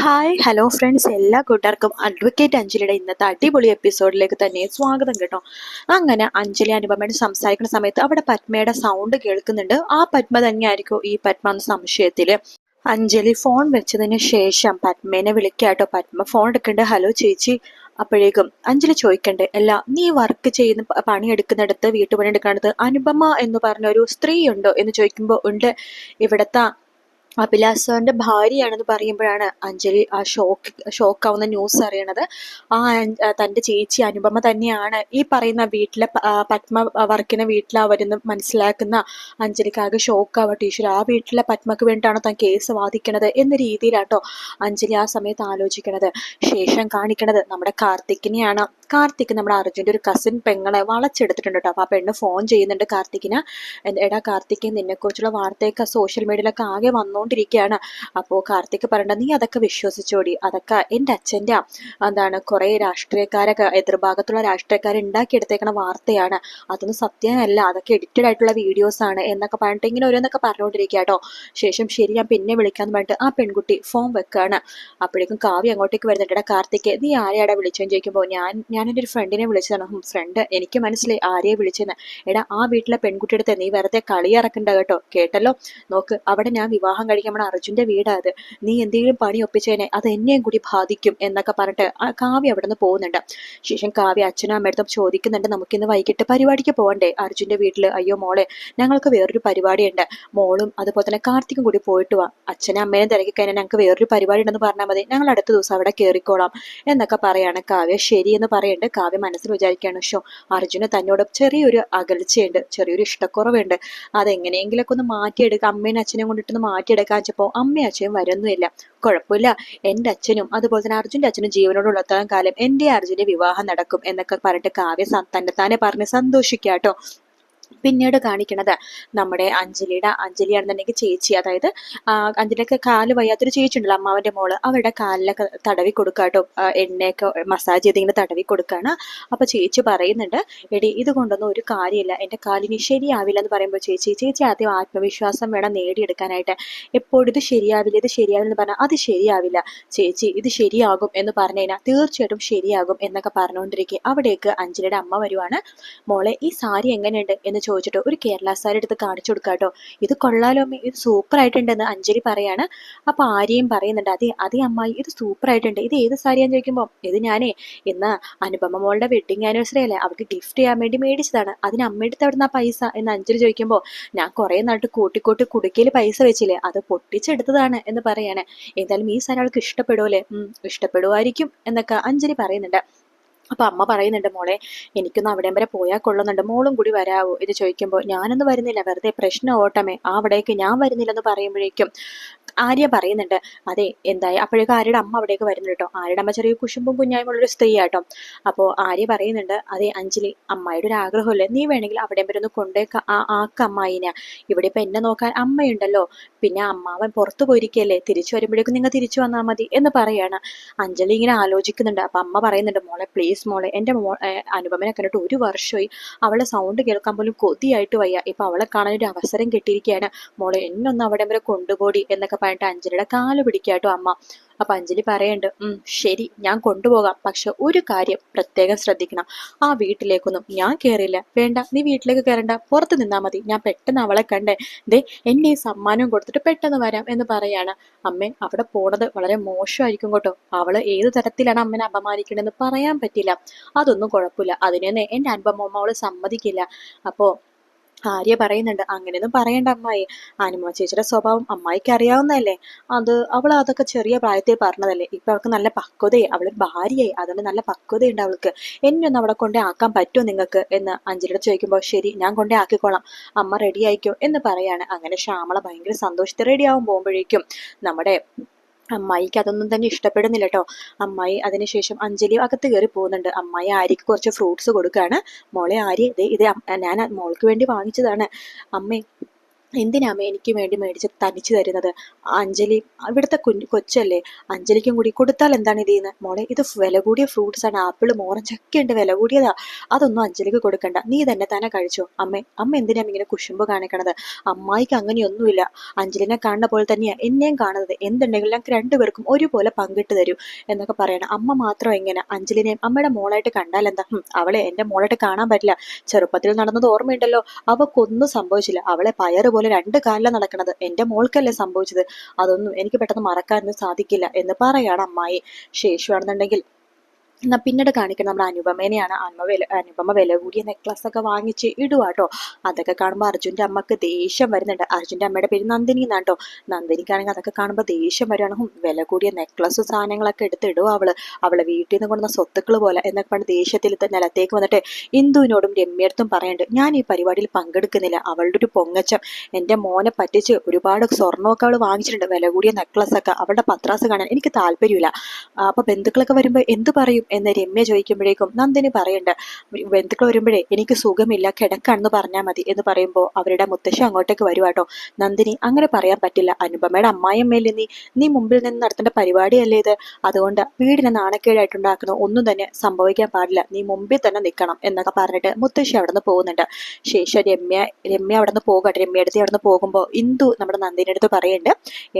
Hi hello friends എല്ലാ കൂട്ടുകാർക്കും advocate അഞ്ജലിയുടെ ഇന്നത്തെ അടിപൊളി എപ്പിസോഡിലേക്ക് തന്നെ സ്വാഗതം കേട്ടോ. അങ്ങനെ അഞ്ജലി അനുപമയുടെ സംസാരിക്കുന്ന സമയത്ത് അവിടെ പത്മയുടെ സൗണ്ട് കേൾക്കുന്നുണ്ട്. ആ പത്മ തന്നെയായിരിക്കും ഈ പത്മ എന്ന സംശയത്തിൽ. അഞ്ജലി ഫോൺ വെച്ചതിന് ശേഷം പത്മേനെ വിളിക്കാട്ടോ പത്മ ഫോൺ എടുക്കണ്ട്. ഹലോ ചേച്ചി. അപ്പോഴേക്കും അഞ്ജലി ചോദിക്കണ്ടേ. അല്ല നീ വർക്ക് ചെയ്യുന്ന പണി പണിയെടുക്കുന്നിടത്ത് വീട്ടുപണി എടുക്കുന്നിടത്ത് അനുപമ എന്ന് പറഞ്ഞ ഒരു സ്ത്രീ ഉണ്ടോ എന്ന് ചോദിക്കുമ്പോൾ ഉണ്ട്. ഇവിടത്തെ അഭിലാഷ് ഭാര്യയാണെന്ന് പറയുമ്പോഴാണ് അഞ്ജലി ആ ഷോക്ക് ഷോക്കാവുന്ന ന്യൂസ് അറിയണത്. ആ തന്റെ ചേച്ചി അനുപമ തന്നെയാണ് ഈ പറയുന്ന വീട്ടിലെ പത്മ വർക്കിന വർക്കിന് വീട്ടിലാവരെന്ന് മനസ്സിലാക്കുന്ന അഞ്ജലിക്ക് ആകെ ഷോക്കാവട്ടെ ഈശ്വര ആ വീട്ടിലെ പത്മക്ക് വേണ്ടിയിട്ടാണോ താൻ കേസ് വാദിക്കണത് എന്ന രീതിയിലാട്ടോ അഞ്ജലി ആ സമയത്ത് ആലോചിക്കണത്. ശേഷം കാണിക്കണത് നമ്മുടെ കാർത്തിക്കിനെയാണ്. കാർത്തിക് നമ്മുടെ അർജുന്റെ ഒരു കസിൻ പെങ്ങളെ വളച്ചെടുത്തിട്ടുണ്ട് കേട്ടോ. അപ്പൊ ആ പെണ്ണ് ഫോൺ ചെയ്യുന്നുണ്ട് കാർത്തിക്കിന്. എടാ കാർത്തിക് നിന്നെക്കുറിച്ചുള്ള വാർത്തയൊക്കെ സോഷ്യൽ മീഡിയയിലൊക്കെ ആകെ വന്നുകൊണ്ടിരിക്കുകയാണ് അപ്പോൾ കാർത്തിക് പറയണ്ട നീ അതൊക്കെ വിശ്വസിച്ചോടി. അതൊക്കെ എന്റെ അച്ഛന്റെ എന്താണ് കുറേ രാഷ്ട്രീയക്കാരൊക്കെ എതിർഭാഗത്തുള്ള രാഷ്ട്രീയക്കാർ ഉണ്ടാക്കിയെടുത്തേക്കണ വാർത്തയാണ്. അതൊന്നും സത്യമല്ല. അതൊക്കെ എഡിറ്റഡ് ആയിട്ടുള്ള വീഡിയോസ് ആണ് എന്നൊക്കെ പറഞ്ഞിട്ട് ഇങ്ങനെ ഓരോന്നൊക്കെ പറഞ്ഞുകൊണ്ടിരിക്കുക കേട്ടോ. ശേഷം ശരി ഞാൻ പിന്നെ വിളിക്കാന്ന് പറഞ്ഞിട്ട് ആ പെൺകുട്ടി ഫോം വെക്കുകയാണ് അപ്പോഴേക്കും കാവ്യ അങ്ങോട്ടേക്ക് വരുന്നുണ്ട്. കാർത്തിക് നീ ആരെയാടാ വിളിച്ചെന്ന് ചോദിക്കുമ്പോൾ ഞാൻ ഞാൻ എന്റെ ഒരു ഫ്രണ്ടിനെ വിളിച്ചതാണ്. ഫ്രണ്ട് എനിക്ക് മനസ്സിലായി ആരെയെ വിളിച്ചെന്ന് എടാ ആ വീട്ടിലെ പെൺകുട്ടിയുടെ നീ വെറുതെ കളിയിറക്കണ്ട കേട്ടോ. കേട്ടല്ലോ? നോക്ക് അവിടെ ഞാൻ വിവാഹം കഴിക്കാൻ നമ്മുടെ അർജുന്റെ വീടാ അത്. നീ എന്തെങ്കിലും പണി ഒപ്പിച്ചേനെ അത് എന്നെയും കൂടി ബാധിക്കും എന്നൊക്കെ പറഞ്ഞിട്ട് ആ കാവ്യ അവിടെ നിന്ന് പോകുന്നുണ്ട്. ശേഷം കാവ്യ അച്ഛനും അമ്മയടുത്തും ചോദിക്കുന്നുണ്ട് നമുക്കിന്ന് വൈകിട്ട് പരിപാടിക്ക് പോകണ്ടേ അർജുന്റെ വീട്ടിൽ അയ്യോ മോളെ ഞങ്ങൾക്ക് വേറൊരു പരിപാടിയുണ്ട്. മോളും അതുപോലെ തന്നെ കാർത്തിക്കും കൂടി പോയിട്ട് വാ. അച്ഛനും അമ്മേനെ തിരക്കി കഴിഞ്ഞാൽ ഞങ്ങൾക്ക് വേറൊരു പരിപാടി ഉണ്ടെന്ന് പറഞ്ഞാൽ മതി. ഞങ്ങൾ അടുത്ത ദിവസം അവിടെ കയറിക്കോളാം എന്നൊക്കെ പറയാണ് കാവ്യ. ശരി എന്ന് പറയുന്നുണ്ട് കാവ്യ മനസ്സിൽ വിചാരിക്കുകയാണ് ഷോ അർജുന് തന്നോട് ചെറിയൊരു അകൽച്ചയുണ്ട് ചെറിയൊരു ഇഷ്ടക്കുറവുണ്ട്. അതെങ്ങനെയെങ്കിലൊക്കെ ഒന്ന് മാറ്റിയെടുക്കുക അമ്മയും അച്ഛനെയും കൊണ്ടിട്ടൊന്ന് മാറ്റിയെടുക്കാൻ വെച്ചപ്പോൾ അമ്മയും അച്ഛനും വരുന്നില്ല കുഴപ്പമില്ല. എന്റെ അച്ഛനും അതുപോലെ തന്നെ അർജുന്റെ അച്ഛനും ജീവനോടുള്ളത്തോളം കാലം എന്റെ അർജുന്റെ വിവാഹം നടക്കും എന്നൊക്കെ പറഞ്ഞിട്ട് കാവ്യ തന്നെ തന്നെത്താനെ പറഞ്ഞ് സന്തോഷിക്കാട്ടോ. പിന്നീട് കാണിക്കണത് നമ്മുടെ അഞ്ജലിയുടെ അഞ്ജലിയാണെന്നുണ്ടെങ്കിൽ ചേച്ചി അതായത് അഞ്ജലിയൊക്കെ കാൽ വയ്യാത്തൊരു ചേച്ചി ഉണ്ടല്ലോ അമ്മാവന്റെ മോൾ അവരുടെ കാലിലൊക്കെ തടവി കൊടുക്കാട്ടോ കേട്ടോ. എണ്ണയൊക്കെ മസാജ് ചെയ്ത് ഇങ്ങനെ തടവി കൊടുക്കാണ് അപ്പൊ ചേച്ചി പറയുന്നുണ്ട് എടി ഇത് കൊണ്ടൊന്നും ഒരു കാര്യമില്ല. എന്റെ കാലിന് ശരിയാവില്ല എന്ന് പറയുമ്പോൾ ചേച്ചി ചേച്ചി ആദ്യം ആത്മവിശ്വാസം വേണം നേടിയെടുക്കാനായിട്ട്. എപ്പോഴും ഇത് ശരിയാവില്ല ഇത് ശരിയാവില്ല എന്ന് പറഞ്ഞാൽ അത് ശരിയാവില്ല. ചേച്ചി ഇത് ശരിയാകും എന്ന് പറഞ്ഞു കഴിഞ്ഞാൽ തീർച്ചയായിട്ടും ശരിയാകും എന്നൊക്കെ പറഞ്ഞുകൊണ്ടിരിക്കെ അവിടേക്ക് അഞ്ജലിയുടെ അമ്മ വരുവാണ്. മോളെ ഈ സാരി എങ്ങനെയുണ്ട്? എന്ന് ചോദിച്ചിട്ട് ഒരു കേരള സാരി എടുത്ത് കാണിച്ചു കൊടുക്കാട്ടോ ഇത് കൊള്ളാലോ അമ്മ. ഇത് സൂപ്പർ ആയിട്ടുണ്ടെന്ന് അഞ്ജലി പറയാണ്. അപ്പൊ ആര്യയും പറയുന്നുണ്ട് അതെ അതേ അമ്മായി ഇത് സൂപ്പർ ആയിട്ടുണ്ട്. ഇത് ഏത് സാരിയാന്ന് ചോദിക്കുമ്പോൾ ഇത് ഞാനേ ഇന്ന് അനുപമ മോളുടെ വെഡിങ് ആനിവേഴ്സറി അല്ലേ? അവർക്ക് ഗിഫ്റ്റ് ചെയ്യാൻ വേണ്ടി മേടിച്ചതാണ്. അതിന് അമ്മയെടുത്ത് എവിടുന്ന പൈസ? എന്ന് അഞ്ജലി ചോദിക്കുമ്പോൾ ഞാൻ കുറെ നാട്ട് കൂട്ടിക്കൂട്ടി കുടുക്കയിൽ പൈസ വെച്ചില്ലേ? അത് പൊട്ടിച്ചെടുത്തതാണ് എന്ന് പറയാണ്. എന്തായാലും ഈ സാരി അവൾക്ക് ഇഷ്ടപ്പെടുമല്ലേ ഇഷ്ടപ്പെടുമായിരിക്കും എന്നൊക്കെ അഞ്ജലി പറയുന്നുണ്ട്. അപ്പൊ അമ്മ പറയുന്നുണ്ട് മോളെ എനിക്കൊന്ന് അവിടെ വരെ പോയാൽ കൊള്ളുന്നുണ്ട്. മോളും കൂടി വരാവോ? ഇത് ചോദിക്കുമ്പോൾ ഞാനൊന്നും വരുന്നില്ല. വെറുതെ പ്രശ്നം ഓട്ടമേ. അവിടേക്ക് ഞാൻ വരുന്നില്ലെന്ന് പറയുമ്പോഴേക്കും ആര്യ പറയുന്നുണ്ട് അതെ എന്തായി അപ്പോഴേക്കും ആര്യയുടെ അമ്മ അവിടേക്ക് വരുന്നുണ്ട് കേട്ടോ ആര്യയുടെ അമ്മ ചെറിയ കുശുമ്പും കുഞ്ഞായും ഉള്ളൊരു സ്ത്രീ ആട്ടോ അപ്പോൾ ആര്യ പറയുന്നുണ്ട് അതെ അഞ്ജലി അമ്മായിയുടെ ഒരു ആഗ്രഹമല്ലേ? നീ വേണമെങ്കിൽ അവിടെ വരെ ഒന്ന് കൊണ്ടേ ആക്ക അമ്മായിനെ. ഇവിടെ ഇപ്പൊ എന്നെ നോക്കാൻ അമ്മയുണ്ടല്ലോ. പിന്നെ അമ്മാവൻ പുറത്തു പോയിരിക്കല്ലേ തിരിച്ചു വരുമ്പോഴേക്കും നിങ്ങൾ തിരിച്ചു വന്നാൽ മതി എന്ന് പറയാണ്. അഞ്ജലി ഇങ്ങനെ ആലോചിക്കുന്നുണ്ട്. അപ്പൊ അമ്മ പറയുന്നുണ്ട് മോളെ പ്ലീസ് മോളെ എന്റെ മോ അനുപമനെ കണ്ടിട്ട് ഒരു വർഷമായി അവളെ സൗണ്ട് കേൾക്കാൻ പോലും കൊതിയായിട്ട് വയ്യ. ഇപ്പൊ അവളെ കാണാൻ ഒരു അവസരം കിട്ടിയിരിക്കുകയാണ്. മോളെ എന്നൊന്ന് അവിടെ വരെ കൊണ്ടുപോടി എന്നൊക്കെ പറഞ്ഞിട്ട് അഞ്ജലിയുടെ കാൽ പിടിക്കാട്ടോ അമ്മ. അപ്പൊ അഞ്ജലി പറയുന്നുണ്ട് ശരി ഞാൻ കൊണ്ടുപോകാം. പക്ഷെ ഒരു കാര്യം പ്രത്യേകം ശ്രദ്ധിക്കണം. ആ വീട്ടിലേക്കൊന്നും ഞാൻ കയറില്ല വേണ്ട നീ വീട്ടിലേക്ക് കയറണ്ട പുറത്ത് നിന്നാ മതി. ഞാൻ പെട്ടെന്ന് അവളെ കണ്ടേ. ദേ എന്നെ ഈ സമ്മാനം കൊടുത്തിട്ട് പെട്ടെന്ന് വരാം എന്ന് പറയാണ്. അമ്മേ അവിടെ പോണത് വളരെ മോശമായിരിക്കും കേട്ടോ. അവൾ ഏത് തരത്തിലാണ് അമ്മനെ അപമാനിക്കണമെന്ന് പറയാൻ പറ്റില്ല. അതൊന്നും കുഴപ്പമില്ല. അതിനെ എന്റെ അൻപമ്മ അവൾ സമ്മതിക്കില്ല. അപ്പോ ആര്യ പറയുന്നുണ്ട് അങ്ങനെയൊന്നും പറയണ്ട അമ്മായി. അനുമ ചേച്ചിയുടെ സ്വഭാവം അമ്മായിക്ക് അറിയാവുന്നതല്ലേ. അത് അവൾ അതൊക്കെ ചെറിയ പ്രായത്തിൽ പറഞ്ഞതല്ലേ. ഇപ്പൊ അവൾക്ക് നല്ല പക്വതയായി. അവളൊരു ഭാര്യയായി. അതുകൊണ്ട് നല്ല പക്വതയുണ്ട് അവൾക്ക്. എന്നെ അവിടെ കൊണ്ടേ ആക്കാൻ പറ്റുമോ നിങ്ങൾക്ക്? എന്ന് അഞ്ജലിയുടെ ചോദിക്കുമ്പോൾ ശരി ഞാൻ കൊണ്ടേ ആക്കിക്കോളാം. അമ്മ റെഡി ആയിക്കോ? എന്ന് പറയാണ്. അങ്ങനെ ശ്യാമള ഭയങ്കര സന്തോഷത്തിൽ ആവും പോകുമ്പോഴേക്കും. നമ്മുടെ അമ്മായിക്ക് അതൊന്നും തന്നെ ഇഷ്ടപ്പെടുന്നില്ല കേട്ടോ അമ്മായി അതിനുശേഷം അഞ്ജലി അകത്ത് കയറി പോകുന്നുണ്ട്. അമ്മായി ആര്യക്ക് കുറച്ച് ഫ്രൂട്ട്സ് കൊടുക്കുകയാണ്. മോളെ ആര്യ ദേ ഇത് ഞാൻ മോൾക്ക് വേണ്ടി വാങ്ങിച്ചതാണ്. അമ്മേ എന്തിനാമേ എനിക്ക് വേണ്ടി മേടിച്ച് തനിച്ച് തരുന്നത്? അഞ്ജലി ഇവിടുത്തെ കുഞ്ഞു കൊച്ചല്ലേ? അഞ്ജലിക്കും കൂടി കൊടുത്താൽ എന്താണ് ഇത് ചെയ്യുന്നത്? മോളെ ഇത് വില കൂടിയ ഫ്രൂട്ട്സ് ആണ്. ആപ്പിളും ഓറഞ്ചൊക്കെ ഉണ്ട്. വില കൂടിയതാ. അതൊന്നും അഞ്ജലിക്ക് കൊടുക്കണ്ട. നീ തന്നെ തന്നെ കഴിച്ചോ. അമ്മേ അമ്മ എന്തിനാ ഇങ്ങനെ കുശുമ്പ് കാണിക്കണത്? അമ്മായിക്ക് അങ്ങനെയൊന്നുമില്ല. അഞ്ജലിനെ കാണുന്ന പോലെ തന്നെയാണ് എന്നെയും കാണുന്നത്. എന്തുണ്ടെങ്കിലും ഞങ്ങൾക്ക് രണ്ടുപേർക്കും ഒരുപോലെ പങ്കിട്ട് തരൂ എന്നൊക്കെ പറയണം. അമ്മ മാത്രം എങ്ങനെ? അഞ്ജലിനെയും അമ്മയുടെ മോളായിട്ട് കണ്ടാൽ എന്താ? അവളെ എന്റെ മോളായിട്ട് കാണാൻ പറ്റില്ല. ചെറുപ്പത്തിൽ നടന്നത് ഓർമ്മയുണ്ടല്ലോ. അവക്കൊന്നും സംഭവിച്ചില്ല. അവളെ പയറ് രണ്ട് കാലിലാണ് നടക്കുന്നത് എന്റെ മോൾക്കല്ലേ സംഭവിച്ചത്. അതൊന്നും എനിക്ക് പെട്ടെന്ന് മറക്കാനൊന്നും സാധിക്കില്ല എന്ന് പറയാണ് അമ്മായി. ശേഷുവാണെന്നുണ്ടെങ്കിൽ പിന്നീട് കാണിക്കുന്നത് നമ്മുടെ അനുപമേനെയാണ് അനുപമ വില അനുപമ വില കൂടിയ നെക്ലസ് ഒക്കെ വാങ്ങിച്ച് ഇടുവാട്ടോ അതൊക്കെ കാണുമ്പോൾ അർജുന്റെ അമ്മയ്ക്ക് ദേഷ്യം വരുന്നുണ്ട്. അർജുന്റെ അമ്മയുടെ പേര് നന്ദിനി എന്നാണ് കേട്ടോ നന്ദിനിക്കാണെങ്കിൽ അതൊക്കെ കാണുമ്പോൾ ദേഷ്യം വരുവാണ് വില കൂടിയ നെക്ലസ് സാധനങ്ങളൊക്കെ എടുത്ത് ഇടുക അവൾ. അവളെ വീട്ടിൽ നിന്ന് കൊണ്ടുവന്ന സ്വത്തുക്കൾ പോലെ എന്നൊക്കെ പറഞ്ഞ് ദേഷ്യത്തിൽ നിലത്തേക്ക് വന്നിട്ട് ഇന്ദുവിനോടും രമ്യടുത്തും പറയുന്നുണ്ട് ഞാൻ ഈ പരിപാടിയിൽ പങ്കെടുക്കുന്നില്ല. അവളുടെ ഒരു പൊങ്ങച്ചം. എന്റെ മോനെ പറ്റിച്ച് ഒരുപാട് സ്വർണമൊക്കെ അവൾ വാങ്ങിച്ചിട്ടുണ്ട്. വില കൂടിയ നെക്ലസ് ഒക്കെ. അവളുടെ പത്രാസ് കാണാൻ എനിക്ക് താല്പര്യമില്ല. അപ്പോൾ അപ്പൊ ബന്ധുക്കളൊക്കെ വരുമ്പോൾ എന്ത് പറയും? എന്ന് രമ്യ ചോദിക്കുമ്പോഴേക്കും നന്ദിനി പറയണ്ട്. ബന്ധുക്കൾ വരുമ്പോഴേ എനിക്ക് സുഖമില്ല കിടക്കാണെന്ന് പറഞ്ഞാൽ മതി എന്ന് പറയുമ്പോൾ അവരുടെ മുത്തശ്ശി അങ്ങോട്ടേക്ക് വരുവാട്ടോ നന്ദിനി അങ്ങനെ പറയാൻ പറ്റില്ല. അനുപമയുടെ അമ്മായിയമ്മയിൽ നീ? നീ മുമ്പിൽ നിന്ന് നടത്തേണ്ട പരിപാടിയല്ലേ ഇത്? അതുകൊണ്ട് വീടിനെ നാണക്കേടായിട്ടുണ്ടാക്കുന്ന ഒന്നും തന്നെ സംഭവിക്കാൻ പാടില്ല. നീ മുമ്പിൽ തന്നെ നിൽക്കണം എന്നൊക്കെ പറഞ്ഞിട്ട് മുത്തശ്ശി അവിടെ നിന്ന് പോകുന്നുണ്ട്. ശേഷം രമ്യ രമ്യ അവിടെ നിന്ന് പോകട്ടെ. രമ്യ എടുത്തി അവിടെ നിന്ന് പോകുമ്പോൾ ഇന്ദു നമ്മുടെ നന്ദിനി അടുത്ത് പറയുന്നുണ്ട്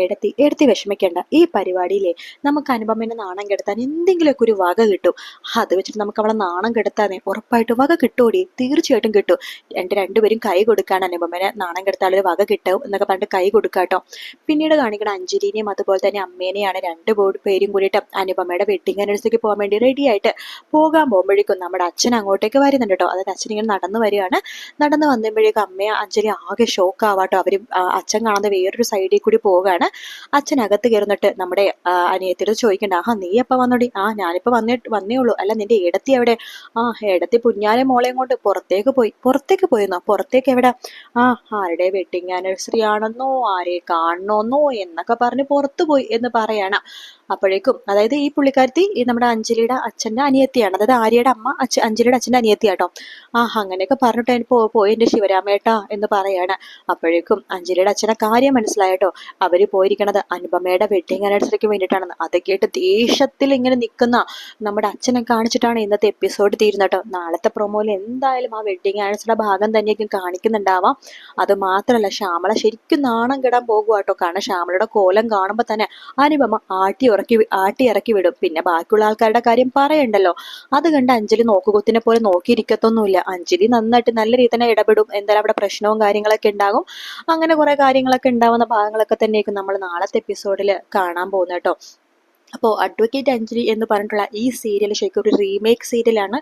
എടുത്തി എടുത്തി വിഷമിക്കേണ്ട. ഈ പരിപാടിയിലെ നമുക്ക് അനുപമേനെ നാണം കെടുത്താൻ എന്തെങ്കിലുമൊക്കെ ഒരു വക കിട്ടും. അത് വെച്ചിട്ട് നമുക്ക് അവളെ നാണം കെടുത്താനേ ഉറപ്പായിട്ടും വക കിട്ടൂടി. തീർച്ചയായിട്ടും കിട്ടും. രണ്ട് രണ്ടുപേരും കൈ കൊടുക്കാൻ അനുപമനെ. നാണം കെടുത്താലൊരു വക കിട്ടും എന്നൊക്കെ പറഞ്ഞിട്ട് കൈ കൊടുക്കാട്ടോ പിന്നീട് കാണിക്കണം അഞ്ജലിനെയും അതുപോലെ തന്നെ അമ്മേനെയാണ് രണ്ട് പേരും കൂടിയിട്ട് അനുപമയുടെ വെഡിങ് അനുസരിച്ച് പോകാൻ വേണ്ടി റെഡി ആയിട്ട് പോകാൻ പോകുമ്പോഴേക്കും നമ്മുടെ അച്ഛൻ അങ്ങോട്ടേക്ക് വരുന്നുണ്ട് കേട്ടോ അതായത് അച്ഛൻ ഇങ്ങനെ നടന്നു വരികയാണ്. നടന്നു വന്നപ്പോഴേക്കും അമ്മയെ അഞ്ജലി ആകെ ഷോക്ക് ആവാട്ടോ. അവർ അച്ഛൻ കാണുന്ന വേറൊരു സൈഡിൽ കൂടി പോവുകയാണ്. അച്ഛൻ അകത്ത് കയറുന്നിട്ട് നമ്മുടെ അനിയത്തിയോട് ചോദിക്കണ്ട ആഹാ നീ എപ്പ വന്നോടി? ആ ഞാനിപ്പോ വന്നേ വന്നേ ഉള്ളൂ. അല്ല നിന്റെ ഇടത്തി എവിടെ? ആ ഇടത്തി പുഞ്ഞാലെ മോളെയും കൊണ്ട് പുറത്തേക്ക് പോയി. പുറത്തേക്ക് പോയിരുന്നോ പുറത്തേക്ക് എവിടെ? ആ ആരുടെ വെഡിങ് ആനിവേഴ്സറി ആണെന്നോ ആരെ കാണണമെന്നോ എന്നൊക്കെ പറഞ്ഞ് പുറത്തു പോയി എന്ന് പറയണം. അപ്പോഴേക്കും അതായത് ഈ പുള്ളിക്കാരത്തി ഈ നമ്മുടെ അഞ്ജലിയുടെ അച്ഛന്റെ അനിയത്തിയാണ്. അതായത് ആര്യയുടെ അമ്മ അച്ഛ അഞ്ജലിയുടെ അച്ഛന്റെ അനിയത്തിയാട്ടോ ആ അങ്ങനെയൊക്കെ പറഞ്ഞിട്ട് അതിന് പോയി എന്റെ ശിവരാമേട്ടാ എന്ന് പറയാണ്. അപ്പോഴേക്കും അഞ്ജലിയുടെ അച്ഛനെ കാര്യം മനസ്സിലായട്ടോ അവർ പോയിരിക്കണത് അനുപമയുടെ വെഡിങ് ആനിവേഴ്സറിക്ക് വേണ്ടിയിട്ടാണെന്ന്. അത് കേട്ട് ദേഷ്യത്തിൽ ഇങ്ങനെ നിൽക്കുന്ന നമ്മുടെ അച്ഛനെ കാണിച്ചിട്ടാണ് ഇന്നത്തെ എപ്പിസോഡ് തീരുന്നത് കേട്ടോ നാളത്തെ പ്രൊമോയിൽ എന്തായാലും ആ വെഡിങ് ആനിവേഴ്സറിയുടെ ഭാഗം തന്നെയായിരിക്കും കാണിക്കുന്നുണ്ടാവാം. അത് മാത്രമല്ല ശ്യാമള ശരിക്കും നാണം കിടാൻ പോകുക കേട്ടോ കാരണം ശ്യാമളയുടെ കോലം കാണുമ്പോൾ തന്നെ അനുപമ ആട്ടി ഉറക്കി ആട്ടി ഇറക്കി വിടും. പിന്നെ ബാക്കിയുള്ള ആൾക്കാരുടെ കാര്യം പറയണ്ടല്ലോ. അത് കണ്ട് അഞ്ജലി നോക്കുകുത്തിനെ പോലെ നോക്കിയിരിക്കത്തൊന്നുമില്ല. അഞ്ജലി നന്നായിട്ട് നല്ല രീതിയിൽ തന്നെ ഇടപെടും. എന്തായാലും അവിടെ പ്രശ്നവും കാര്യങ്ങളൊക്കെ ഉണ്ടാകും. അങ്ങനെ കുറെ കാര്യങ്ങളൊക്കെ ഉണ്ടാവുന്ന ഭാഗങ്ങളൊക്കെ തന്നെയായിരിക്കും നമ്മൾ നാളത്തെ എപ്പിസോഡിൽ കാണാൻ പോകുന്നത് കേട്ടോ അപ്പോൾ അഡ്വക്കേറ്റ് അഞ്ജലി എന്ന് പറഞ്ഞിട്ടുള്ള ഈ സീരിയൽ ശരിക്കും ഒരു റീമേക്ക് സീരിയലാണ്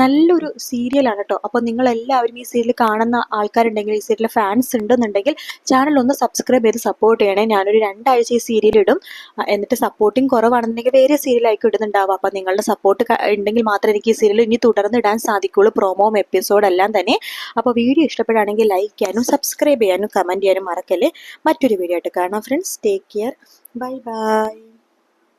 നല്ലൊരു സീരിയലാണ് കേട്ടോ അപ്പോൾ നിങ്ങളെല്ലാവരും ഈ സീരിയൽ കാണുന്ന ആൾക്കാരുണ്ടെങ്കിൽ ഈ സീരിയൽ ഫാൻസ് ഉണ്ടെന്നുണ്ടെങ്കിൽ ചാനൽ ഒന്ന് സബ്സ്ക്രൈബ് ചെയ്ത് സപ്പോർട്ട് ചെയ്യണേ. ഞാനൊരു രണ്ടാഴ്ച ഈ സീരിയൽ ഇടും. എന്നിട്ട് സപ്പോർട്ടിങ് കുറവാണെന്നുണ്ടെങ്കിൽ വേറെ സീരിയലായിട്ട് ഇടുന്നുണ്ടാവും അപ്പോൾ നിങ്ങളുടെ സപ്പോർട്ട് ഉണ്ടെങ്കിൽ മാത്രമേ എനിക്ക് ഈ സീരിയൽ ഇനി തുടർന്ന് ഇടാൻ സാധിക്കുള്ളൂ പ്രൊമോ എപ്പിസോഡെല്ലാം തന്നെ. അപ്പോൾ വീഡിയോ ഇഷ്ടപ്പെടുകയാണെങ്കിൽ ലൈക്ക് ചെയ്യാനും സബ്സ്ക്രൈബ് ചെയ്യാനും കമന്റ് ചെയ്യാനും മറക്കല്ലേ. മറ്റൊരു വീഡിയോ ആയിട്ട് കാണാം friends take care bye bye